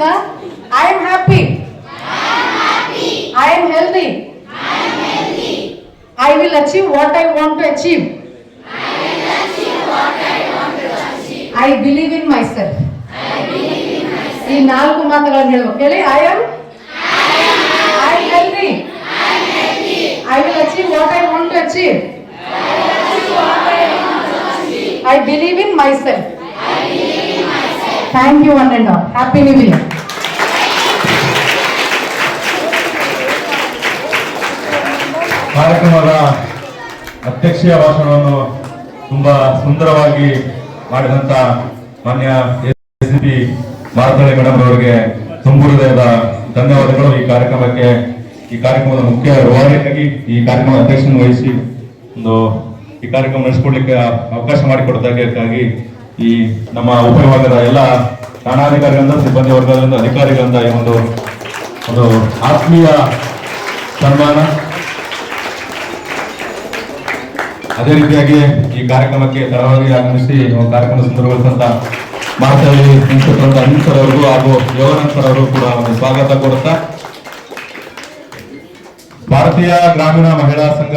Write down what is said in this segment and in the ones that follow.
ಹೇಳ್ತಾ I am happy I am healthy I will achieve what I want to achieve I believe in myself ಈ ನಾಲ್ಕು ಮಾತುಗಳನ್ನು ಹೇಳ್ಬೇಕು ಹೇಳಿ I am I am healthy I will achieve what I want to achieve I believe in myself thank you one and all happy new year ಕಾರ್ಯಕ್ರಮದ ಅಧ್ಯಕ್ಷೀಯ ಭಾಷಣವನ್ನು ತುಂಬಾ ಸುಂದರವಾಗಿ ಮಾಡಿದಂತ ಮಾನ್ಯ ಎಸ್ ಪಿ ಮೇಡಮ್ ಅವರಿಗೆ ತುಂಬು ಹೃದಯದ ಧನ್ಯವಾದಗಳು ಈ ಕಾರ್ಯಕ್ರಮಕ್ಕೆ. ಈ ಕಾರ್ಯಕ್ರಮದ ಮುಖ್ಯ ರೂವಾರಿಯಾಗಿ ಈ ಕಾರ್ಯಕ್ರಮದ ಅಧ್ಯಕ್ಷನ ವಹಿಸಿ ಒಂದು ಈ ಕಾರ್ಯಕ್ರಮ ನಡೆಸಿಕೊಡ್ಲಿಕ್ಕೆ ಅವಕಾಶ ಮಾಡಿಕೊಡೋದಕ್ಕಾಗಿ ಈ ನಮ್ಮ ಉಪವಿಭಾಗದ ಎಲ್ಲ ಠಾಣಾಧಿಕಾರಿಗಳಿಂದ, ಸಿಬ್ಬಂದಿ ವರ್ಗದಿಂದ, ಅಧಿಕಾರಿಗಳಿಂದ ಈ ಒಂದು ಒಂದು ಆತ್ಮೀಯ ಸನ್ಮಾನ. ಅದೇ ರೀತಿಯಾಗಿ ಈ ಕಾರ್ಯಕ್ರಮಕ್ಕೆ ತಡವಾಗಿ ಆಗಮಿಸಿ ಕಾರ್ಯಕ್ರಮ ಸುಂದರಗೊಳಿಸಿದಂತ ಮಾತಾಡಿ ನಿಂತಿರುವಂತ ಅನಿಲ್ ಸರ್ ಅವರಿಗೂ ಹಾಗೂ ಯೋಗಾನಂದ್ ಸರ್ ಅವರು ಕೂಡ ಒಂದು ಸ್ವಾಗತ ಕೊಡುತ್ತಾ ಭಾರತೀಯ ಗ್ರಾಮೀಣ ಮಹಿಳಾ ಸಂಘ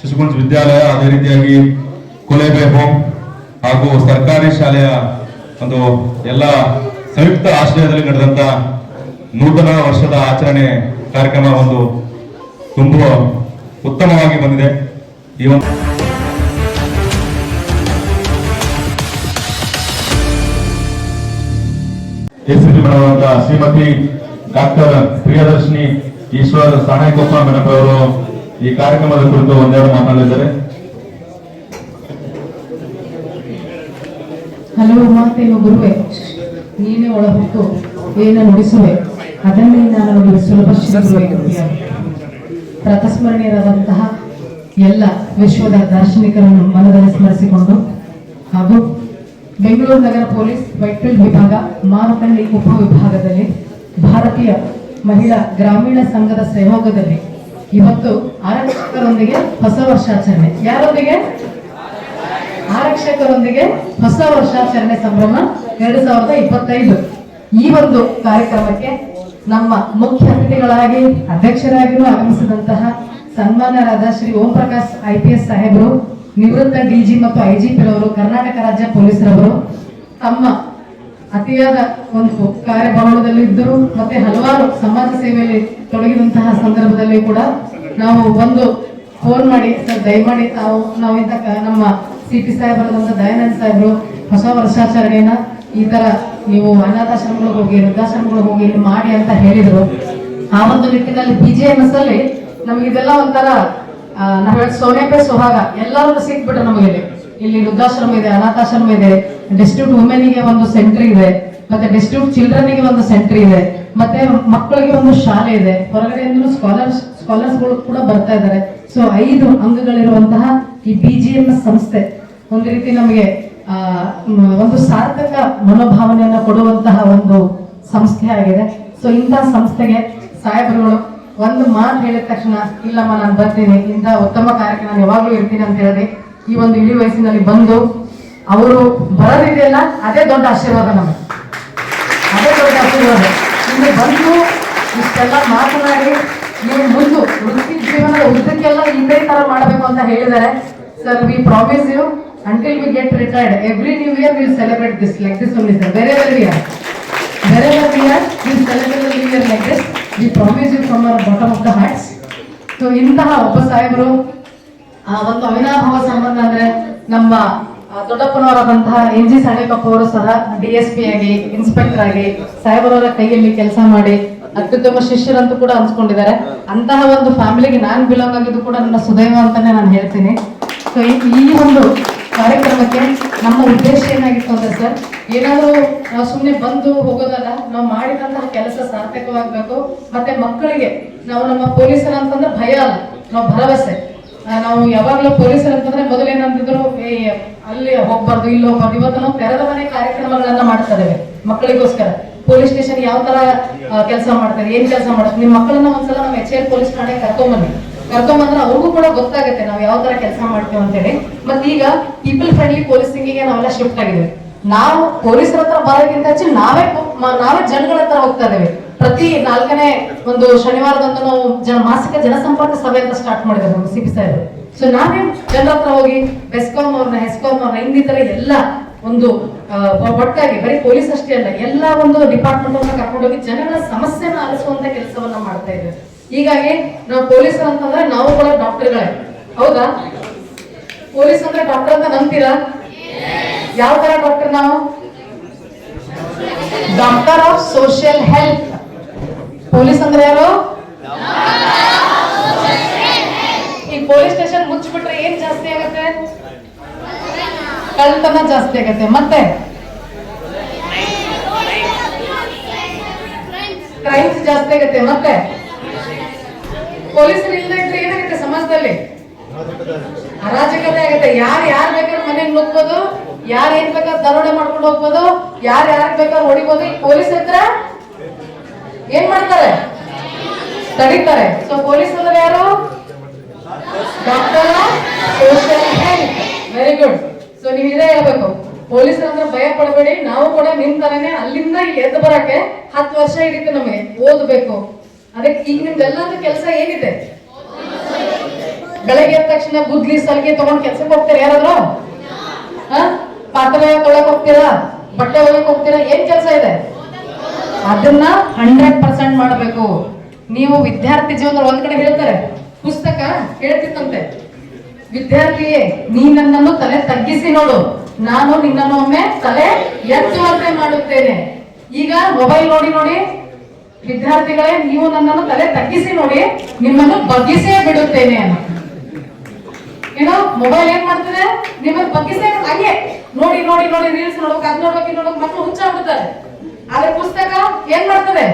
ಶಿಶುಗುಂಜ್ ವಿದ್ಯಾಲಯ, ಅದೇ ರೀತಿಯಾಗಿ ಕುಲೇಬೆ ಹೋಮ್ ಹಾಗೂ ಸರ್ಕಾರಿ ಶಾಲೆಯ ಒಂದು ಎಲ್ಲ ಸಂಯುಕ್ತ ಆಶ್ರಯದಲ್ಲಿ ನಡೆದಂತ ನೂತನ ವರ್ಷದ ಆಚರಣೆ ಕಾರ್ಯಕ್ರಮ ಒಂದು ತುಂಬ ಉತ್ತಮವಾಗಿ ಬಂದಿದೆ. ಈ ಒಂದು ಶ್ರೀಮತಿ ಡಾಕ್ಟರ್ ಪ್ರಿಯದರ್ಶಿನಿ ಈಶ್ವರ್ ಸಾಣೇಕೊಪ್ಪ ಮೇಡಮ್ ಅವರು ಈ ಕಾರ್ಯಕ್ರಮದ ಕುರಿತು ಒಂದೆರಡು ಮಾತನಾಡಿದ್ದಾರೆ. ಹಲವು ಮಾತೇನು ಗುರುವೆ, ನೀನೇ ಒಳಹೊತ್ತು, ಏನ ನುಡಿಸುವೆ, ಅದನ್ನೇ ನಾನು ಸುಲಭ ಪ್ರತಸ್ಮರಣೀಯರಾದಂತಹ ಎಲ್ಲ ವಿಶ್ವದ ದಾರ್ಶನಿಕರನ್ನು ಮನದಲ್ಲಿ ಸ್ಮರಿಸಿಕೊಂಡು ಹಾಗೂ ಬೆಂಗಳೂರು ನಗರ ಪೊಲೀಸ್ ವೈಟ್ಫೀಲ್ಡ್ ವಿಭಾಗ ಮಾರುಕಂಡಿ ಉಪ ವಿಭಾಗದಲ್ಲಿ ಭಾರತೀಯ ಮಹಿಳಾ ಗ್ರಾಮೀಣ ಸಂಘದ ಸಹಯೋಗದಲ್ಲಿ ಇವತ್ತು ಆರಕ್ಷಕರೊಂದಿಗೆ ಹೊಸ ವರ್ಷಾಚರಣೆ. ಯಾರೊಂದಿಗೆ? ಆರಕ್ಷಕರೊಂದಿಗೆ ಹೊಸ ವರ್ಷಾಚರಣೆ ಸಂಭ್ರಮ ಎರಡು ಸಾವಿರದ ಇಪ್ಪತ್ತೈದು. ಈ ಒಂದು ಕಾರ್ಯಕ್ರಮಕ್ಕೆ ನಮ್ಮ ಮುಖ್ಯ ಅತಿಥಿಗಳಾಗಿ ಅಧ್ಯಕ್ಷರಾಗಿಯೂ ಆಗಮಿಸಿದಂತಹ ಸನ್ಮಾನರಾದ Shri Om Prakash I P S ಸಾಹೇಬರು, ನಿವೃತ್ತ ಡಿಜಿ ಮತ್ತು ಐಜಿಪಿ ರವರು ಕರ್ನಾಟಕ ರಾಜ್ಯ ಪೊಲೀಸರವರು, ತಮ್ಮ ಅತಿಯಾದ ಒಂದು ಕಾರ್ಯಭವನದಲ್ಲಿ ಇದ್ದರು ಮತ್ತೆ ಹಲವಾರು ಸಮಾಜ ಸೇವೆಯಲ್ಲಿ ತೊಡಗಿದಂತಹ ಸಂದರ್ಭದಲ್ಲಿ ಕೂಡ ನಾವು ಒಂದು ಫೋನ್ ಮಾಡಿ, ಸರ್, ದಯಮಾಡಿ ತಾವು ನಾವು ಇಂಥ ಕ- ನಮ್ಮ ಸಿ ಪಿ ಸಾಹೇಬರಾದಂಥ ದಯಾನಂದ ಸಾಹೇಬರು ಹೊಸ ವರ್ಷಾಚರಣೆಯನ್ನ ಈ ತರ ನೀವು ಅನಾಥಾಶ್ರಮಗಳಿಗೆ ಹೋಗಿ, ವೃದ್ಧಾಶ್ರಮಗಳಿಗೆ ಹೋಗಿ ಮಾಡಿ ಅಂತ ಹೇಳಿದ್ರು. ಆ ಒಂದು ನಿಟ್ಟಿನಲ್ಲಿ ಬಿಜೆಎಂಎಸ್ ಅಲ್ಲಿ ನಮ್ಗೆ ಇದೆಲ್ಲ ಒಂಥರ ನಾವ್ ಸೋನೆ ಪೇ ಸುಹಾಗ. ಎಲ್ಲರೂ ಸಿಕ್ಬಿಟ್ರು ನಮಗೆ ಇಲ್ಲಿ. ವೃದ್ಧಾಶ್ರಮ ಇದೆ, ಅನಾಥಾಶ್ರಮ ಇದೆ ಡಿಸ್ಟ್ರಿಕ್ಟ್ ವುಮೆನ್ಗೆ ಒಂದು ಸೆಂಟರ್ ಇದೆ, ಮತ್ತೆ ಡಿಸ್ಟ್ರಿಕ್ಟ್ ಚಿಲ್ಡ್ರನ್ಗೆ ಒಂದು ಸೆಂಟರ್ ಇದೆ, ಮತ್ತೆ ಮಕ್ಕಳಿಗೆ ಒಂದು ಶಾಲೆ ಇದೆ. ಹೊರಗಡೆಯಿಂದ ಸ್ಕಾಲರ್ಸ್ ಸ್ಕಾಲರ್ಸ್ಗಳು ಕೂಡ ಬರ್ತಾ ಇದ್ದಾರೆ ಸೊ ಐದು ಅಂಗಗಳಿರುವಂತಹ ಈ ಬಿ ಜಿ ಎಂ ಎಸ್ ಸಂಸ್ಥೆ. ಒಂದು ರೀತಿ ನಮಗೆ ಒಂದು ಸಾರ್ಥಕ ಮನೋಭಾವನೆಯನ್ನು ಕೊಡುವಂತಹ ಒಂದು ಸಂಸ್ಥೆ ಆಗಿದೆ. ಸೊ ಇಂತಹ ಸಂಸ್ಥೆಗೆ ಸಾಹೇಬರುಗಳು ಒಂದು ಮಾತು ಹೇಳಿದ ತಕ್ಷಣ, ಇಲ್ಲಮ್ಮ, ನಾನು ಬರ್ತೀನಿ, ಇಂಥ ಉತ್ತಮ ಕಾರ್ಯಕ್ಕೆ ನಾನು ಯಾವಾಗಲೂ ಇರ್ತೀನಿ ಅಂತ ಹೇಳಿದೆ ಈ ಒಂದು ಇಳಿ ವಯಸ್ಸಿನಲ್ಲಿ ಬಂದು ಅವರು ಬರೋದಿದೆಯಲ್ಲ ಅದೇ ದೊಡ್ಡ ಆಶೀರ್ವಾದ ನಮಗೆ. ಅದೇ ದೊಡ್ಡ ಆಶೀರ್ವಾದ. ಇಲ್ಲಿ ಬಂದು ಇಷ್ಟೆಲ್ಲ ಮಾತನಾಡಿ, ನೀವು ಮುಂದು ವೃತ್ತಿ ಜೀವನದ ಉದ್ದಕ್ಕೆಲ್ಲ ಇದೇ ತರ ಮಾಡಬೇಕು ಅಂತ ಹೇಳಿದ್ದಾರೆ. Sir we promise you until we get retired every new year will celebrate this like this only sir ಬೇರೆ ಬೇರೆ ಇಯರ್ ಬೇರೆ we are, we celebrate new year like this. We promise you from our bottom of the hearts. So ಇಂತಹ ಒಬ್ಬ ಸಾಹೇಬರು ಆ ಒಂದು ಅವಿನಾಭಾವ ಸಂಬಂಧ ಅಂದ್ರೆ ನಮ್ಮ ದೊಡ್ಡಪ್ಪನವರಾದಂತಹ ಎನ್ ಜಿ ಸಾಣೇಕಪ್ಪ ಅವರು ಸಹ ಡಿ ಎಸ್ ಪಿ ಆಗಿ ಇನ್ಸ್ಪೆಕ್ಟರ್ ಆಗಿ ಸಾಹೇಬರವರ ಕೈಯಲ್ಲಿ ಕೆಲಸ ಮಾಡಿ ಅತ್ಯುತ್ತಮ ಶಿಷ್ಯರಂತೂ ಕೂಡ ಅನ್ಸ್ಕೊಂಡಿದ್ದಾರೆ ಅಂತಹ ಒಂದು ಫ್ಯಾಮಿಲಿಗೆ ನಾನು ಬಿಲಾಂಗ್ ಆಗಿದ್ದು ಕೂಡ ನನ್ನ ಸುದೈವ ಅಂತಾನೆ ನಾನು ಹೇಳ್ತೀನಿ. ಸೊ ಈ ಒಂದು ಕಾರ್ಯಕ್ರಮಕ್ಕೆ ನಮ್ಮ ಉದ್ದೇಶ ಏನಾಗಿತ್ತು ಅಂದ್ರೆ ಸರ್, ಏನಾದರೂ ನಾವು ಸುಮ್ಮನೆ ಬಂದು ಹೋಗೋದಲ್ಲ, ನಾವು ಮಾಡಿದಂತಹ ಕೆಲಸ ಸಾರ್ಥಕವಾಗಬೇಕು, ಮತ್ತೆ ಮಕ್ಕಳಿಗೆ ನಾವು ನಮ್ಮ ಪೊಲೀಸರ ಅಂತಂದ್ರೆ ಭಯ ಅಲ್ಲ, ನಾವು ಭರವಸೆ. ನಾವು ಯಾವಾಗಲೂ ಪೊಲೀಸರು ಅಂತಂದ್ರೆ ಮೊದಲೇನಂತಿದ್ರು ಅಲ್ಲಿ ಹೋಗ್ಬಾರ್ದು, ಇಲ್ಲಿ ಹೋಗ್ಬಾರ್ದು. ಇವತ್ತು ನಾವು ತೆರೆದ ಮನೆ ಕಾರ್ಯಕ್ರಮಗಳನ್ನ ಮಾಡ್ತಾ ಇದ್ದೇವೆ, ಮಕ್ಕಳಿಗೋಸ್ಕರ. ಪೊಲೀಸ್ ಸ್ಟೇಷನ್ ಯಾವ ತರ ಕೆಲಸ ಮಾಡ್ತಾರೆ, ಏನ್ ಕೆಲಸ ಮಾಡ್ತಾರೆ ನಿಮ್ಮ ಮಕ್ಕಳನ್ನ ಒಂದ್ಸಲ ನಮ್ಮ ಎಚ್ ಎಲ್ ಪೊಲೀಸ್ ಠಾಣೆ ಕರ್ಕೊಂಬನ್ನಿ. ಕರ್ಕೊಂಬಂದ್ರೆ ಅವ್ರಿಗೂ ಕೂಡ ಗೊತ್ತಾಗುತ್ತೆ ನಾವು ಯಾವ ತರ ಕೆಲಸ ಮಾಡ್ತೇವೆ ಅಂತೇಳಿ. ಮತ್ತೆ ಈಗ ಪೀಪಲ್ ಫ್ರೆಂಡ್ಲಿ ಪೊಲೀಸಿಂಗಿಗೆ ನಾವೆಲ್ಲ ಶಿಫ್ಟ್ ಆಗಿದ್ದೇವೆ. ನಾವು ಪೊಲೀಸರ ಹತ್ರ ಬರೋಕ್ಕಿಂತ ಹೆಚ್ಚು ನಾವೇ ನಾವೇ ಜನಗಳ ಹತ್ರ ಹೋಗ್ತಾ ಇದ್ದೇವೆ. ಪ್ರತಿ ನಾಲ್ಕನೇ ಒಂದು ಶನಿವಾರದಂದು ನಾವು ಜನ ಮಾಸಿಕ ಜನಸಂಪರ್ಕ ಸಭೆ ಅಂತ ಸ್ಟಾರ್ಟ್ ಮಾಡಿದ್ದೇವೆ ನಮ್ಮ ಸಿಪಿ ಸಾಹೇಬ್ ಸೊ ನಾವೇ ಜನರ ಹತ್ರ ಹೋಗಿ ಬೆಸ್ಕಾಂ ಅವ್ರನ್ನ ಹೆಸ್ಕಾಂ ಅವ್ರನ್ನ ಇನ್ನಿತರ ಎಲ್ಲ ಒಂದು ಒಟ್ಟಾಗಿ ಬರೀ ಪೊಲೀಸ್ ಅಷ್ಟೇ ಅಲ್ಲ, ಎಲ್ಲ ಒಂದು ಡಿಪಾರ್ಟ್ಮೆಂಟ್ ಅನ್ನ ಕರ್ಕೊಂಡೋಗಿ ಜನಗಳ ಸಮಸ್ಯೆನ ಆಲಿಸುವಂತ ಕೆಲಸವನ್ನ ಮಾಡ್ತಾ ಇದ್ದೇವೆ. ಹೀಗಾಗಿ ನಾವು ಪೊಲೀಸ್ ಅಂತಂದ್ರೆ ನಾವು ಕೂಡ ಡಾಕ್ಟರ್ಗಳೇ. ಹೌದಾ? ಪೊಲೀಸ್ ಅಂದ್ರೆ ಡಾಕ್ಟರ್ ಅಂತ ನಂಬ್ತೀರಾ? ಯಾವ ತರ ಡಾಕ್ಟರ್ ನಾವು? Doctor of social health. Police ಅಂದ್ರೆ ಯಾರು? ಈ ಪೊಲೀಸ್ ಸ್ಟೇಷನ್ ಮುಚ್ಚಿಬಿಟ್ರೆ ಏನ್ ಜಾಸ್ತಿ ಆಗುತ್ತೆ? ಕಳ್ತನ ಜಾಸ್ತಿ ಆಗುತ್ತೆ. ಮತ್ತೆ? ಕ್ರೈಮ್ಸ್ ಜಾಸ್ತಿ ಆಗುತ್ತೆ. ಮತ್ತೆ? ಪೊಲೀಸರು ಇಲ್ಲದೆ ಇದ್ರೆ ಏನಾಗುತ್ತೆ ಸಮಾಜದಲ್ಲಿ? ಅರಾಜಕತೆ ಆಗುತ್ತೆ. ಯಾರು ಯಾರ್ ಬೇಕಾದ್ರೆ ಮನೆಗೆ ನುಗ್ಬೋದು ಯಾರು ಏನ್ ಬೇಕಾದ್ರೆ ದರೋಡೆ ಮಾಡ್ಕೊಂಡು ಹೋಗ್ಬೋದು, ಯಾರು ಯಾರು ಬೇಕಾದ್ರೆ ಹೊಡಿಬೋದು. ಈ ಪೊಲೀಸ್ ಹತ್ರ ಏನ್ ಮಾಡ್ತಾರೆ? ತಡೀತಾರೆ. ಸೊ ಪೊಲೀಸ್ ಅಂದ್ರೆ ಯಾರು? Doctor social health very good so ನೀವು ಇದೇ ಹೇಳ್ಬೇಕು. ಪೊಲೀಸರು ಅಂದ್ರೆ ಭಯ ಪಡಬೇಡಿ. ನಾವು ಕೂಡ ನಿಮ್ ತರನೇ ಅಲ್ಲಿಂದ ಎದ್ದು ಬರಕ್ಕೆ ಹತ್ತು ವರ್ಷ ಹಿಡಿತು ನಮಗೆ. ಓದ್ಬೇಕು. ಅದಕ್ಕೆ ಈಗ ನಿಮ್ದೆಲ್ಲದ ಕೆಲಸ ಏನಿದೆ? ಬೆಳಗ್ಗೆ ಎದ್ದ ತಕ್ಷಣ ಗುದ್ಲಿ ಸಲಿಗೆ ತಗೊಂಡ್ ಕೆಲ್ಸಕ್ಕೆ ಹೋಗ್ತೀರ ಯಾರಾದ್ರೂ? ಪಾತ್ರೆ ತೊಳಕ್ ಹೋಗ್ತೀರಾ? ಬಟ್ಟೆ ಒಳಕ್ ಹೋಗ್ತೀರಾ? ಏನ್ ಕೆಲಸ ಇದೆ? ಅದನ್ನ ಹಂಡ್ರೆಡ್ ಪರ್ಸೆಂಟ್ ಮಾಡಬೇಕು. ನೀವು ವಿದ್ಯಾರ್ಥಿ ಜೀವನ ಒಂದ್ ಕಡೆ ಹೇಳ್ತಾರೆ, ಪುಸ್ತಕ ಹೇಳ್ತಿತ್ತಂತೆ. ವಿದ್ಯಾರ್ಥಿಯೇ ನೀ ನನ್ನನ್ನು ತಲೆ ತಗ್ಗಿಸಿ ನೋಡು. ನಾನು ನಿನ್ನನ್ನು ಒಮ್ಮೆ ತಲೆ ಎತ್ತುವಂತೆ ಮಾಡುತ್ತೇನೆ. ಈಗ ಮೊಬೈಲ್ ನೋಡಿ ನೋಡಿ ವಿದ್ಯಾರ್ಥಿಗಳೇ, ನೀವು ನನ್ನನ್ನು ತಲೆ ತಗ್ಗಿಸಿ ನೋಡಿ, ನಿಮ್ಮನ್ನು ಬಗ್ಗಿಸೇ ಬಿಡುತ್ತೇನೆ ಏನೋ ಮೊಬೈಲ್ ಏನ್ ಮಾಡ್ತದೆ? ನಿಮ್ಮನ್ನು ಬಗ್ಗಿಸೇ ಹಂಗೆ, ನೋಡಿ ನೋಡಿ ನೋಡಿ ರೀಲ್ಸ್ ನೋಡ್ಬೇಕು ಅದ್ ನೋಡ್ಬೇಕು ನೋಡೋಕೆ ಮಕ್ಕಳು ಹುಚ್ಚಾಗ್ಬಿಡ್ತಾರೆ. ಆದ್ರೆ ಪುಸ್ತಕ ಏನ್ ಮಾಡ್ತದೆ?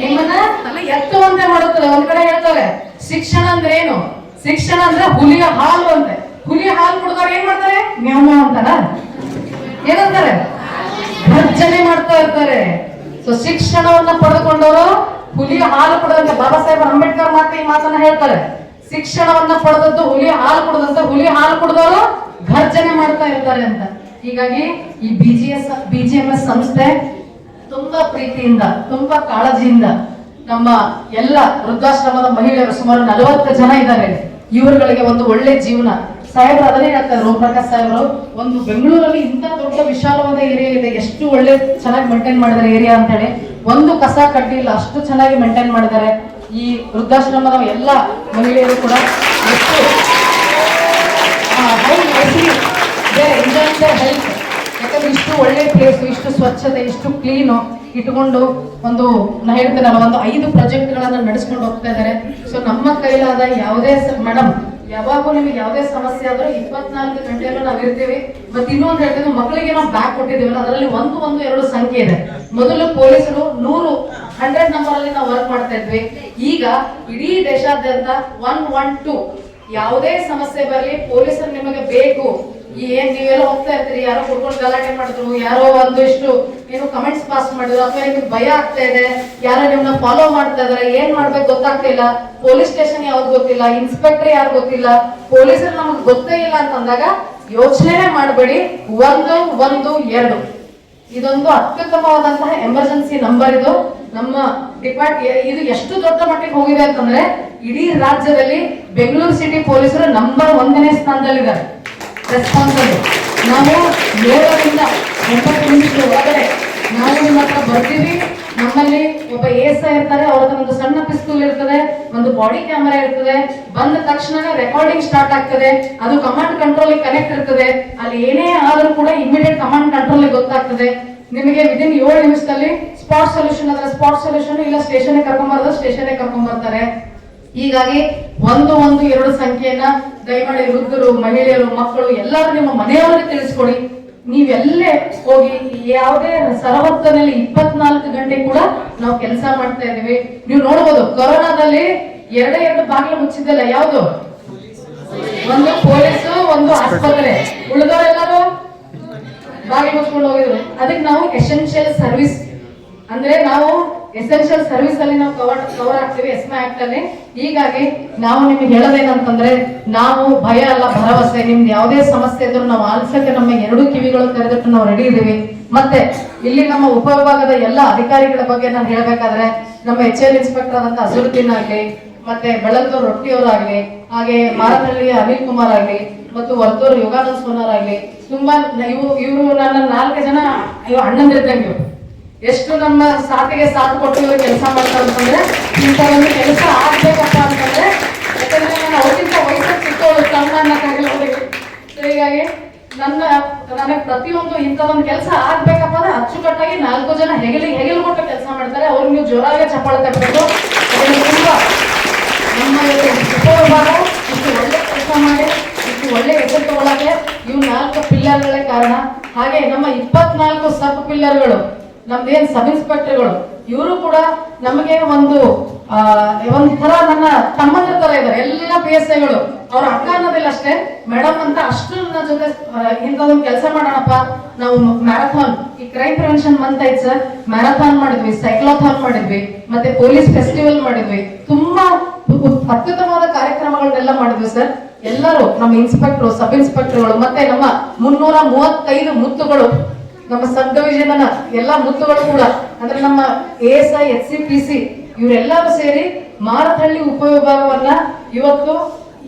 ನಿಮ್ಮನ್ನ ಎತ್ತುವಂತೆ ಮಾಡುತ್ತದೆ. ಒಂದ್ ಕಡೆ ಹೇಳ್ತಾರೆ, ಶಿಕ್ಷಣ ಅಂದ್ರೆ ಏನು? ಶಿಕ್ಷಣ ಅಂದ್ರೆ ಹುಲಿಯ ಹಾಲು ಅಂತೆ. ಹುಲಿಯ ಹಾಲು ಕುಡಿದವ್ರು ಏನ್ ಮಾಡ್ತಾರೆ? ಮ್ಯಾವ್ ಅಂತಾರ ಏನಂತಾರೆ? ಭರ್ಜನೆ ಮಾಡ್ತಾ ಇರ್ತಾರೆ. ಸೊ ಶಿಕ್ಷಣವನ್ನ ಪಡೆದುಕೊಂಡವರು ಹುಲಿಯ ಹಾಲು ಕುಡದಂತೆ ಬಾಬಾ ಸಾಹೇಬ್ ಅಂಬೇಡ್ಕರ್ ಮಾತ್ರ ಈ ಮಾತನ್ನ ಹೇಳ್ತಾರೆ. ಶಿಕ್ಷಣವನ್ನ ಪಡೆದದ್ದು ಹುಲಿ ಹಾಲು ಕೊಡದಂತೆ ಹುಲಿ ಹಾಲು ಕುಡಿದವರು ಘರ್ಜನೆ ಮಾಡ್ತಾ ಇರ್ತಾರೆ ಅಂತ. ಹೀಗಾಗಿ ಈ ಬಿಜಿಎಸ್ ಬಿಜಿಎಂಎಸ್ ಸಂಸ್ಥೆ ತುಂಬಾ ಪ್ರೀತಿಯಿಂದ, ತುಂಬಾ ಕಾಳಜಿಯಿಂದ ನಮ್ಮ ಎಲ್ಲ ವೃದ್ಧಾಶ್ರಮದ ಮಹಿಳೆಯರು ಸುಮಾರು ನಲವತ್ತು ಜನ ಇದ್ದಾರೆ. ಇವರುಗಳಿಗೆ ಒಂದು ಒಳ್ಳೆ ಜೀವನ. ಸಾಹೇಬ್ರು ಅದನ್ನೇ ಹೇಳ್ತಾರೆ ಓಂಪ್ರಕಾಶ್ ಸಾಹೇಬ್ರು, ಒಂದು ಬೆಂಗಳೂರಲ್ಲಿ ಇಂಥ ದೊಡ್ಡ ವಿಶಾಲವಾದ ಏರಿಯಾ ಇದೆ, ಎಷ್ಟು ಒಳ್ಳೆ ಚೆನ್ನಾಗಿ ಮೇಂಟೈನ್ ಮಾಡಿದ್ದಾರೆ ಏರಿಯಾ ಅಂತ ಹೇಳಿ ಒಂದು ಕಸ ಕಟ್ಟಿಲ್ಲ ಅಷ್ಟು ಚೆನ್ನಾಗಿ ಮೇಂಟೈನ್ ಮಾಡಿದ್ದಾರೆ ಈ ವೃದ್ಧಾಶ್ರಮದ ಎಲ್ಲ ಮಹಿಳೆಯರು ಕೂಡ ಎಷ್ಟು ಯಾಕಂದ್ರೆ ಇಷ್ಟು ಒಳ್ಳೆ ಪ್ಲೇಸ್ ಇಷ್ಟು ಸ್ವಚ್ಛತೆ, ಇಷ್ಟು ಕ್ಲೀನು ಇಟ್ಕೊಂಡು ಒಂದು, ನಾ ಹೇಳ್ತೇನಲ್ಲ, ಒಂದು ಐದು ಪ್ರಾಜೆಕ್ಟ್ ಗಳನ್ನ ನಡೆಸ್ಕೊಂಡು ಹೋಗ್ತಾ ಇದ್ದಾರೆ ಸೊ ನಮ್ಮ ಕೈಲಾದ ಯಾವುದೇ ಮೇಡಮ್ ಯಾವಾಗೂ ನಿಮಗೆ ಯಾವುದೇ ಸಮಸ್ಯೆ ಆದ್ರೆ ಇಪ್ಪತ್ನಾಲ್ಕು ಗಂಟೆಯಲ್ಲೂ ನಾವು ಇರ್ತೀವಿ. ಮತ್ತೆ ಇನ್ನೊಂದು ಹೇಳ್ತೇವೆ ಮಕ್ಕಳಿಗೆ ನಾವು ಬ್ಯಾಗ್ ಕೊಟ್ಟಿದ್ದೀವಲ್ಲ, ಅದರಲ್ಲಿ ಒಂದು ಒಂದು ಎರಡು ಸಂಖ್ಯೆ ಇದೆ. ಮೊದಲು ಪೊಲೀಸರು ನೂರು ಹಂಡ್ರೆಡ್ ನಂಬರ್ ಅಲ್ಲಿ ನಾವು ವರ್ಕ್ ಮಾಡ್ತಾ ಇದ್ವಿ. ಈಗ ಇಡೀ ದೇಶಾದ್ಯಂತ ಒನ್ ಒನ್ ಟೂ ಯಾವುದೇ ಸಮಸ್ಯೆ ಬರಲಿ ಪೊಲೀಸರು ನಿಮಗೆ ಬೇಕು. ಏನ್ ನೀವೆಲ್ಲ ಹೋಗ್ತಾ ಇರ್ತೀರಿ? ಯಾರೋ ಕುಡ್ಕೊಂಡು ಗಲಾಟೆ ಮಾಡಿದ್ರು, ಯಾರೋ ಒಂದಿಷ್ಟು ಏನು ಕಮೆಂಟ್ಸ್ ಪಾಸ್ ಮಾಡಿದ್ರು, ಅಥವಾ ನಿಮ್ಗೆ ಭಯ ಆಗ್ತಾ ಇದೆ, ಯಾರೋ ನಿಮ್ನ ಫಾಲೋ ಮಾಡ್ತಾ ಇದಾರೆ, ಏನ್ ಮಾಡ್ಬೇಕು ಗೊತ್ತಾಗ್ತಾ ಇಲ್ಲ. ಪೊಲೀಸ್ ಸ್ಟೇಷನ್ ಯಾವ್ದು ಗೊತ್ತಿಲ್ಲ ಇನ್ಸ್ಪೆಕ್ಟರ್ ಯಾರು ಗೊತ್ತಿಲ್ಲ, ಪೊಲೀಸರು ನಮಗೆ ಗೊತ್ತೇ ಇಲ್ಲ ಅಂತಂದಾಗ ಯೋಚನೆ ಮಾಡಬೇಡಿ. ಒಂದು ಒಂದು, ಎರಡು. ಇದೊಂದು ಅತ್ಯುತ್ತಮವಾದಂತಹ ಎಮರ್ಜೆನ್ಸಿ ನಂಬರ್ ಇದು. ನಮ್ಮ ಡಿಪಾರ್ಟ್ ಇದು ಎಷ್ಟು ದೊಡ್ಡ ಮಟ್ಟಿಗೆ ಹೋಗಿದೆ ಅಂತಂದ್ರೆ, ಇಡೀ ರಾಜ್ಯದಲ್ಲಿ ಬೆಂಗಳೂರು ಸಿಟಿ ಪೊಲೀಸರು ನಂಬರ್ ಒಂದನೇ ಸ್ಥಾನದಲ್ಲಿದ್ದಾರೆ. ರೆಸ್ಪಾನ್ಸ್ ಅಲ್ಲಿ ನಾವು ಏಳರಿಂದ ಒಂಬತ್ತು ನಿಮಿಷದ ಒಳಗಡೆ ನಾವು ನಿಮ್ಮ ಹತ್ರ ಬರ್ತೀವಿ. ನಮ್ಮಲ್ಲಿ ಒಬ್ಬ ಏಸ ಇರ್ತಾರೆ, ಅವ್ರ ಒಂದು ಸಣ್ಣ ಪಿಸ್ತೂಲ್ ಇರ್ತದೆ, ಒಂದು ಬಾಡಿ ಕ್ಯಾಮರಾ ಇರ್ತದೆ. ಬಂದ ತಕ್ಷಣ ರೆಕಾರ್ಡಿಂಗ್ ಸ್ಟಾರ್ಟ್ ಆಗ್ತದೆ. ಅದು ಕಮಾಂಡ್ ಕಂಟ್ರೋಲ್ ಕನೆಕ್ಟ್ ಇರ್ತದೆ. ಅಲ್ಲಿ ಏನೇ ಆದರೂ ಕೂಡ ಇಮಿಡಿಯೇಟ್ ಕಮಾಂಡ್ ಕಂಟ್ರೋಲ್ ಗೊತ್ತಾಗ್ತದೆ. ನಿಮಗೆ ವಿದಿನ್ ಏಳು ನಿಮಿಷದಲ್ಲಿ ಸ್ಪಾಟ್ ಸೊಲ್ಯೂಷನ್ ಅದರ ಸ್ಪಾಟ್ ಸೊಲ್ಯೂಷನ್ ಇಲ್ಲ ಸ್ಟೇಷನ್ ಕರ್ಕೊಂಬರೋದು ಸ್ಟೇಷನ್ ಕರ್ಕೊಂಬರ್ತಾರೆ. ಹೀಗಾಗಿ ಒಂದು ಒಂದು ಎರಡು ಸಂಖ್ಯೆಯನ್ನ ದಯಮಾಡಿ ವೃದ್ಧರು, ಮಹಿಳೆಯರು, ಮಕ್ಕಳು, ಎಲ್ಲರೂ ನಿಮ್ಮ ಮನೆಯವರಿಗೆ ತಿಳಿಸ್ಕೊಡಿ. ನೀವೆಲ್ಲೇ ಹೋಗಿ ಯಾವುದೇ ಸರವತ್ತನಲ್ಲಿ ಇಪ್ಪತ್ನಾಲ್ಕು ಗಂಟೆ ಕೂಡ ನಾವು ಕೆಲಸ ಮಾಡ್ತಾ ಇದ್ದೀವಿ. ನೀವು ನೋಡ್ಬೋದು, ಕೊರೋನಾದಲ್ಲಿ ಎರಡೇ ಎರಡು ಬಾಗಿಲು ಮುಚ್ಚಿದ್ದಲ್ಲ, ಯಾವುದು? ಒಂದು ಪೊಲೀಸು, ಒಂದು ಆಸ್ಪತ್ರೆ. ಉಳಿದವರೆಲ್ಲರೂ ಬಾಗಿಲು ಮುಚ್ಕೊಂಡು ಹೋಗಿದ್ರು. ಅದಕ್ಕೆ ನಾವು ಎಸೆನ್ಷಿಯಲ್ ಸರ್ವಿಸ್ ಅಂದ್ರೆ ನಾವು ಎಸೆನ್ಷಿಯಲ್ ಸರ್ವಿಸ್ ಅಲ್ಲಿ ನಾವು ಕವರ್ ಕವರ್ ಆಗ್ತೀವಿ ಎಸ್ಮಾ ಆಕ್ಟ್ ಅಲ್ಲಿ. ಹೀಗಾಗಿ ನಾವು ನಿಮ್ಗೆ ಹೇಳೋದೇನಂತಂದ್ರೆ, ನಾವು ಭಯ ಅಲ್ಲ, ಭರವಸೆ. ನಿಮ್ದು ಯಾವುದೇ ಸಮಸ್ಯೆ ಇದ್ರೂ ನಾವು ಆಲಿಸಕ್ಕೆ ನಮ್ಮ ಎರಡು ಕಿವಿಗಳು ತೆರೆದಿಟ್ಟು ನಾವು ರೆಡಿ ಇದೀವಿ. ಮತ್ತೆ, ಇಲ್ಲಿ ನಮ್ಮ ಉಪವಿಭಾಗದ ಎಲ್ಲ ಅಧಿಕಾರಿಗಳ ಬಗ್ಗೆ ನಾನು ಹೇಳ್ಬೇಕಾದ್ರೆ, ನಮ್ಮ ಎಚ್ ಎಲ್ ಇನ್ಸ್ಪೆಕ್ಟರ್ ಆದಂತ ಅಜರುದ್ದೀನ್ ಆಗ್ಲಿ, ಮತ್ತೆ ಬೆಳಗೂರು ರೊಟ್ಟಿಯವರಾಗ್ಲಿ ಹಾಗೆ ಮಾರನಹಳ್ಳಿಯ ಅನಿಲ್ ಕುಮಾರ್ ಆಗ್ಲಿ, ಮತ್ತು ವರ್ತೂರು ಯೋಗಾನಂದ ಸೋನಾರ್ ಆಗ್ಲಿ, ತುಂಬಾ ಇವು ಇವರು ನನ್ನ ನಾಲ್ಕು ಜನ ಅಣ್ಣಂದಿರ್ದಂಗೆ ಇವ್ರು. ಎಷ್ಟು ನಮ್ಮ ಸಾಥಿಗೆ ಸಾಥ್ ಕೊಟ್ಟು ಕೆಲಸ ಮಾಡ್ತಾರೆ ಅಂತಂದ್ರೆ ಇಂಥ ಒಂದು ಕೆಲಸ ಆಗ್ಬೇಕಪ್ಪ ಅಂತಂದ್ರೆ, ಯಾಕಂದ್ರೆ ನಾನು ಅವ್ರಿಗಿಂತ ವಯಸ್ಸಲ್ಲಿ ಚಿಕ್ಕವಳು ತಮ್ಮ ಅನ್ನಕ್ಕಾಗಲ್ಲ ಹೀಗಾಗಿ ನನ್ನ, ನನಗೆ ಪ್ರತಿಯೊಂದು ಇಂಥ ಒಂದು ಕೆಲಸ ಆಗ್ಬೇಕಪ್ಪ ಅಂದ್ರೆ ಅಚ್ಚುಕಟ್ಟಾಗಿ ನಾಲ್ಕು ಜನ ಹೆಗಲಿಗೆ ಹೆಗಲು ಕೊಟ್ಟು ಕೆಲಸ ಮಾಡ್ತಾರೆ. ಅವ್ರಿಗೆ ನೀವು ಜೋರಾಗಿ ಚಪ್ಪಾಳೆ ಅದನ್ನು ತುಂಬ ನಮ್ಮ ಉಪವಿಭಾಗ ಇಷ್ಟು ಒಳ್ಳೆ ಕೆಲಸ ಮಾಡಿ, ಇಷ್ಟು ಒಳ್ಳೆ ಹೆಸರು ತಗೊಳಕ್ಕೆ ಇವು ನಾಲ್ಕು ಪಿಲ್ಲರ್ಗಳೇ ಕಾರಣ. ಹಾಗೆ ನಮ್ಮ ಇಪ್ಪತ್ನಾಲ್ಕು ಸಬ್ ಪಿಲ್ಲರ್ಗಳು ನಮ್ದೇನ್ ಸಬ್ ಇನ್ಸ್ಪೆಕ್ಟರ್ಗಳು ಇವರು ಕೂಡ ನಮಗೆ ಒಂದು ಒಂದ್ ತರ ನನ್ನ ತಮ್ಮಂದ್ರ ತರ ಇದ್ದಾರೆ ಎಲ್ಲ ಪಿ ಎಸ್ ಐಗಳು ಅವ್ರ ಅಕ್ಕ ಅನ್ನೋದಿಲ್ಲ ಅಷ್ಟೇ ಮೇಡಮ್ ಅಂತ ಅಷ್ಟು ನನ್ನ ಜೊತೆ ಇಂಥದೊಂದು ಕೆಲಸ ಮಾಡೋಣಪ್ಪ, ನಾವು ಮ್ಯಾರಥಾನ್, ಈ ಕ್ರೈಮ್ ಪ್ರಿವೆನ್ಷನ್ ಮಂತ್ ಐತ್ ಸರ್, ಮ್ಯಾರಥಾನ್ ಮಾಡಿದ್ವಿ ಸೈಕ್ಲೋಥಾನ್ ಮಾಡಿದ್ವಿ, ಮತ್ತೆ ಪೊಲೀಸ್ ಫೆಸ್ಟಿವಲ್ ಮಾಡಿದ್ವಿ, ತುಂಬಾ ಅತ್ಯುತ್ತಮವಾದ ಕಾರ್ಯಕ್ರಮಗಳನ್ನೆಲ್ಲ ಮಾಡಿದ್ವಿ ಸರ್. ಎಲ್ಲರೂ, ನಮ್ಮ ಇನ್ಸ್ಪೆಕ್ಟರ್ ಸಬ್ ಇನ್ಸ್ಪೆಕ್ಟರ್ಗಳು ಮತ್ತೆ ನಮ್ಮ ಮುನ್ನೂರ ಮೂವತ್ತೈದು ಮುತ್ತುಗಳು ನಮ್ಮ ಸಬ್ ಡಿವಿಷನ್ ಎಲ್ಲ ಮುತ್ತುಗಳು ಕೂಡ, ಅಂದ್ರೆ ನಮ್ಮ A S I H C P C ಇವರೆಲ್ಲರೂ ಸೇರಿ ಮಾರತಹಳ್ಳಿ ಉಪವಿಭಾಗವನ್ನ ಇವತ್ತು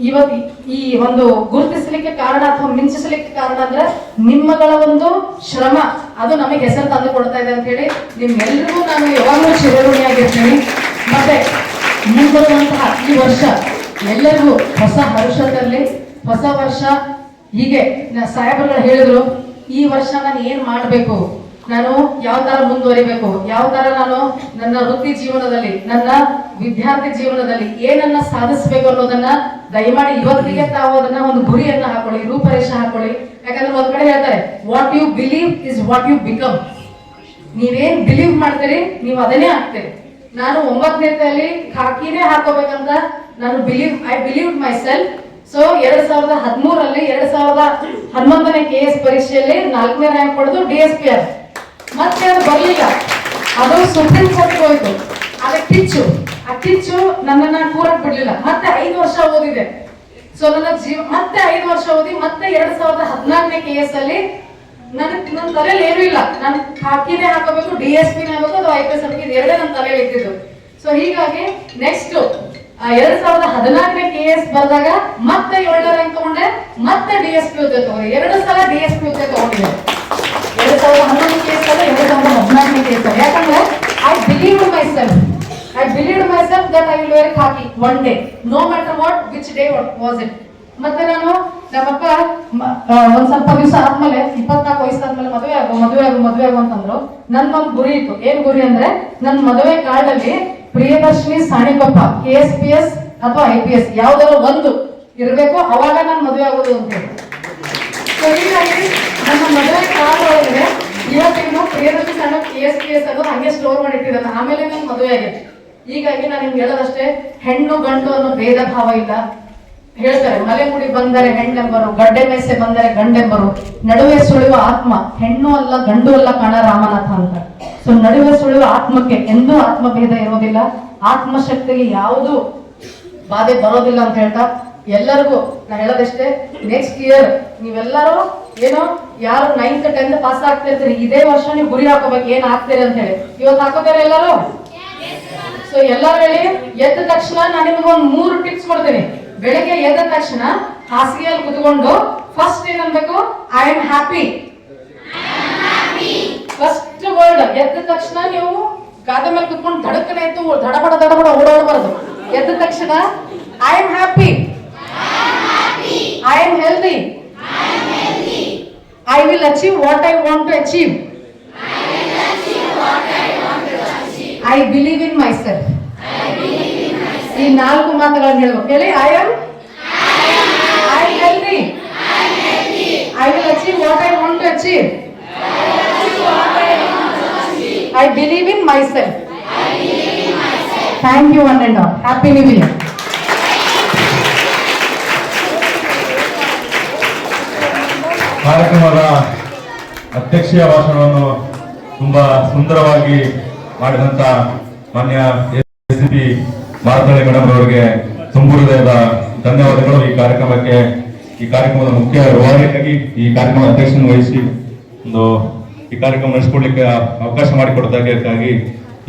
ಇವತ್ತು ಈ ಒಂದು ಗುರುತಿಸಲಿಕ್ಕೆ ಕಾರಣ ಅಥವಾ ಮಿಂಚಿಸಲಿಕ್ಕೆ ಕಾರಣ ಅಂದ್ರೆ ನಿಮ್ಮಗಳ ಒಂದು ಶ್ರಮ. ಅದು ನಮಗೆ ಹೆಸರು ತಂದು ಕೊಡ್ತಾ ಇದೆ ಅಂತ ಹೇಳಿ ನಿಮ್ಮೆಲ್ಲರಿಗೂ ನಾನು ಯಾವಾಗಲೂ ಚಿರಋಣಿಯಾಗಿರ್ತೀನಿ. ಮತ್ತೆ ಮುಂಬರುವಂತಹ ಈ ವರ್ಷ ಎಲ್ಲರಿಗೂ ಹೊಸ ಹರುಷದಲ್ಲಿ ಹೊಸ ವರ್ಷ ಹೀಗೆ ಸಾಹೇಬರುಗಳು ಹೇಳಿದ್ರು. ಈ ವರ್ಷ ನಾನು ಏನ್ ಮಾಡ್ಬೇಕು? ನಾನು ಯಾವ ತರ ಮುಂದುವರಿಬೇಕು? ಯಾವ ತರ ನಾನು ನನ್ನ ವೃತ್ತಿ ಜೀವನದಲ್ಲಿ, ನನ್ನ ವಿದ್ಯಾರ್ಥಿ ಜೀವನದಲ್ಲಿ ಏನನ್ನ ಸಾಧಿಸಬೇಕು ಅನ್ನೋದನ್ನ ದಯಮಾಡಿ ಇವತ್ತಿಗೆ ತಾವು ಅದನ್ನ ಒಂದು ಗುರಿಯನ್ನ ಹಾಕೊಳ್ಳಿ, ರೂಪರೇಷ ಹಾಕೊಳ್ಳಿ. ಯಾಕಂದ್ರೆ ಒಂದ್ ಕಡೆ ಹೇಳ್ತಾರೆ what you believe is what you become ನೀವೇನ್ ಬಿಲೀವ್ ಮಾಡ್ತೀರಿ, ನೀವು ಅದನ್ನೇ ಆಗ್ತೀರಿ ನಾನು ಒಂಬತ್ತನೇ ಖಾಕಿನೇ ಹಾಕೋಬೇಕಂತ ನಾನು believe I believe myself so ಎರಡ್ ಸಾವಿರದ ಹದಿಮೂರಲ್ಲಿ ಎರಡ್ ಸಾವಿರದ ಹನ್ನೊಂದನೇ ಕೆ ಎಸ್ ಪರೀಕ್ಷೆಯಲ್ಲಿ ನಾಲ್ಕನೇ ರ್ಯಾಂಕ್ ಪಡೆದು ಡಿ ಎಸ್ ಪಿ ಆರ್ ಮತ್ತೆ ಅದು ಬರಲಿಲ್ಲ. ಅದು ಸುಪ್ರೀಂ ಕೋರ್ಟ್ ಹೋಯ್ತು. ಅದೇ ಕಿಚ್ಚು. ಆ ಕಿಚ್ಚು ನನ್ನನ್ನ ಕೂರಕ್ ಬಿಡ್ಲಿಲ್ಲ. ಮತ್ತೆ ಐದು ವರ್ಷ ಓದಿದೆ. ಸೊ ನನ್ನ ಜೀವ ಮತ್ತೆ ಐದು ವರ್ಷ ಓದಿ ಮತ್ತೆ ಎರಡ್ ಸಾವಿರದ ಹದಿನಾಲ್ಕನೇ ಕೆ ಎಸ್ ಅಲ್ಲಿ ನನಗೆ ನನ್ನ ತಲೆಯಲ್ಲಿ ಏನೂ ಇಲ್ಲ. ನಾನು ಹಾಕಿನೇ ಹಾಕಬೇಕು ಡಿ ಎಸ್ ಪಿನೇ ಆಗಬೇಕು ಅದು ಐ ಪಿ ಎಸ್ ಎರಡೇ ನನ್ನ ತಲೆಯಲ್ಲಿ ಇದ್ದಿದ್ದು. ಸೊ ಹೀಗಾಗಿ ನೆಕ್ಸ್ಟ್ ಎರಡ್ ಸಾವಿರದ ಹದಿನಾಲ್ಕನೇ ಕೆ ಎಸ್ ಬರೆದಾಗ ಮತ್ತೆ ಏಳನೇ ರ್ಯಾಂಕ್ ತಗೊಂಡೆ, ಮತ್ತೆ ಡಿ ಎಸ್ ಪಿ ಹುದ್ದೆ ತಗೊಂಡೆ. ಎರಡು ಸಲ ಡಿ ಎಸ್ ಪಿ ಹುದ್ದೆ ತಗೊಂಡಿದ್ದೆ ಎರಡ್ ಸಾವಿರದ ಹನ್ನೊಂದು ಕೆ ಎಸ್ ಅಲ್ಲ, ಎರಡ್ ಸಾವಿರದ ಹದಿನಾಲ್ಕನೇ ಕೆ ಅಲ್ಲ. ಯಾಕಂದ್ರೆ I believe myself I believe myself that I will wear khaki one day no matter what which day was it ಮತ್ತೆ ನಾನು ನಮ್ಮಪ್ಪ ಒಂದ್ ಸ್ವಲ್ಪ ದಿವಸ ಆದ್ಮೇಲೆ, ಇಪ್ಪತ್ನಾಲ್ಕು ವಯಸ್ಸಾದ್ಮೇಲೆ ಮದುವೆ ಆಗು ಮದುವೆ ಆಗು ಮದುವೆ ಆಗು ಅಂತಂದ್ರು. ಒಂದು ಗುರಿ ಇತ್ತು. ಏನ್ ಗುರಿ ಅಂದ್ರೆ ನನ್ನ ಮದುವೆ ಕಾರ್ಡ್ ಅಲ್ಲಿ Priyadarshini Sanikoppa K S P S ಅಥವಾ ಐ ಪಿ ಎಸ್ ಯಾವ್ದಾದ್ರು ಒಂದು ಇರಬೇಕು, ಅವಾಗ ನಾನು ಮದುವೆ ಆಗೋದು ಅಂತ ಹೀಗಾಗಿ ನನ್ನ ಮದುವೆ ಕಾಲ ಒಳಗಡೆ ಇವತ್ತಿಗೂ ಪ್ರಿಯದರ್ಶಿ ಸಣ್ಣ ಕೆ ಎಸ್ ಪಿ ಎಸ್ ಅನ್ನೋದು ಹಂಗೆ ಸ್ಟೋರ್ ಮಾಡಿಟ್ಟಿದ್ದಾನೆ ಆಮೇಲೆ ನಾನು ಮದುವೆ ಆಗಿದೆ. ಹೀಗಾಗಿ ನಾನು ನಿಮ್ಗೆ ಹೇಳೋದಷ್ಟೇ ಹೆಣ್ಣು ಗಂಡು ಅನ್ನೋ ಭೇದ ಭಾವ ಇಲ್ಲ. ಹೇಳ್ತಾರೆ ಮಲೆಮುಡಿ ಬಂದರೆ ಹೆಣ್ಣೆಂಬರು ಗಡ್ಡೆ ಮೇಸೆ ಬಂದರೆ ಗಂಡೆಂಬರು ನಡುವೆ ಸುಳಿಯುವ ಆತ್ಮ ಹೆಣ್ಣು ಅಲ್ಲ ಗಂಡು ಅಲ್ಲ ಕಾಣ ರಾಮನಾಥ ಅಂತ. ಸೊ ನಡುವೆ ಸುಳಿಯುವ ಆತ್ಮಕ್ಕೆ ಎಂದೂ ಆತ್ಮಭೇದ ಇರೋದಿಲ್ಲ. ಆತ್ಮಶಕ್ತಿಗೆ ಯಾವುದು ಬಾಧೆ ಬರೋದಿಲ್ಲ ಅಂತ ಹೇಳ್ತಾ ಎಲ್ಲರಿಗೂ ನಾ ಹೇಳೋದಷ್ಟೇ ನೆಕ್ಸ್ಟ್ ಇಯರ್ ನೀವೆಲ್ಲರೂ ಏನೋ ಯಾರು ನೈನ್ತ್ ಟೆಂತ್ ಪಾಸ್ ಆಗ್ತಿರ್ತೀರಿ ಇದೇ ವರ್ಷ ನೀವು ಗುರಿ ಹಾಕೋಬೇಕು ಏನ್ ಆಗ್ತೀರಿ ಅಂತ ಹೇಳಿ. ಇವತ್ತು ಹಾಕೋತಾರೆ ಎಲ್ಲರೂ? ಸೊ ಎಲ್ಲರೂ ಹೇಳಿ ಎದ್ದ ತಕ್ಷಣ ನಾನು ನಿಮಗೆ ಒಂದು ಮೂರು ಟಿಪ್ಸ್ ಕೊಡ್ತೀನಿ. ಬೆಳಿಗ್ಗೆ ಎದ್ದ ತಕ್ಷಣ ಹಾಸಿಗೆಯಲ್ಲಿ ಕುತ್ಕೊಂಡು ಫಸ್ಟ್ ಏನ್ ಅನ್ಬೇಕು? I am happy first word ಎದ್ದ ತಕ್ಷಣ ನೀವು ಗಾದೆ ಮೇಲೆ ಕುತ್ಕೊಂಡು ಧಡಕನೆ ಎದ್ದು ದಡಬಡ ದಡಬಡ ಓಡಾಡಬಾರ್ದು. ಎದ್ದ ತಕ್ಷಣ I am happy I am healthy I will achieve what I want to achieve I believe in myself ಈ ನಾಲ್ಕು ಮಾತುಗಳನ್ನು ಹೇಳ್ಬೇಕು. ಹೇಳಿ I am I healthy I will achieve what I want to achieve I believe in myself thank you one and all happy new year ಕಾರ್ಯಕ್ರಮದ ಅಧ್ಯಕ್ಷೀಯ ಭಾಷಣವನ್ನು ತುಂಬಾ ಸುಂದರವಾಗಿ ಮಾಡಿದಂತ ಮಾನ್ಯ ಎಸ್ ಪಿ ಮಾರತಳ್ಳಿ ಮೇಡಮ್ ಅವರಿಗೆ ಧನ್ಯವಾದಗಳು. ಈ ಕಾರ್ಯಕ್ರಮಕ್ಕೆ, ಈ ಕಾರ್ಯಕ್ರಮದ ಮುಖ್ಯ ರೂವಾರಿಯಾಗಿ ಈ ಕಾರ್ಯಕ್ರಮದ ಅಧ್ಯಕ್ಷನ ವಹಿಸಿ ಒಂದು ಈ ಕಾರ್ಯಕ್ರಮ ನಡೆಸಿಕೊಡ್ಲಿಕ್ಕೆ ಅವಕಾಶ ಮಾಡಿಕೊಡ್ತಾಗಿ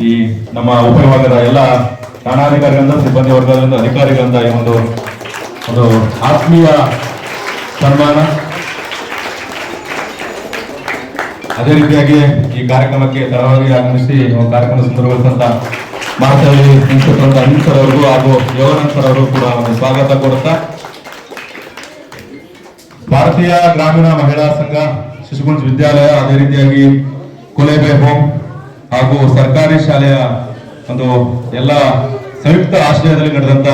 ಈ ನಮ್ಮ ಉಪವಿಭಾಗದ ಎಲ್ಲ ಠಾಣಾಧಿಕಾರಿಗಳಿಂದ, ಸಿಬ್ಬಂದಿ ವರ್ಗದಿಂದ ಅಧಿಕಾರಿಗಳಿಂದ ಈ ಒಂದು ಒಂದು ಆತ್ಮೀಯ ಸನ್ಮಾನ. ಅದೇ ರೀತಿಯಾಗಿ ಈ ಕಾರ್ಯಕ್ರಮಕ್ಕೆ ತರವಾಗಿ ಆಗಮಿಸಿ ಕಾರ್ಯಕ್ರಮ ಸುಂದರಗೊಳಿಸಿದಂತ ಮಾತಲ್ಲಿ ಪ್ರಿನ್ಸಿಪಲ್ ಅನಿಲ್ ಸರ್ ಹಾಗೂ ಯೋಗಾನಂದ್ ಸರ್ ಅವರು ಕೂಡ ಒಂದು ಸ್ವಾಗತ ಕೊಡುತ್ತಾ ಭಾರತೀಯ ಗ್ರಾಮೀಣ ಮಹಿಳಾ ಸಂಘ, ಶಿಶುಗುಂಜ್ ವಿದ್ಯಾಲಯ ಅದೇ ರೀತಿಯಾಗಿ ಕುಲೇಬೆ ಹೋಮ್ ಹಾಗೂ ಸರ್ಕಾರಿ ಶಾಲೆಯ ಒಂದು ಎಲ್ಲ ಸಂಯುಕ್ತ ಆಶ್ರಯದಲ್ಲಿ ನಡೆದಂತ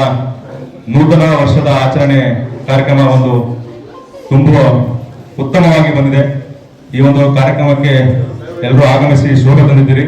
ನೂತನ ವರ್ಷದ ಆಚರಣೆ ಕಾರ್ಯಕ್ರಮ ಒಂದು ತುಂಬ ಉತ್ತಮವಾಗಿ ಬಂದಿದೆ. ಈ ಒಂದು ಕಾರ್ಯಕ್ರಮಕ್ಕೆ ಎಲ್ಲರೂ ಆಗಮಿಸಿ ಶೋಭೆ ತಂದಿದ್ದೀರಿ.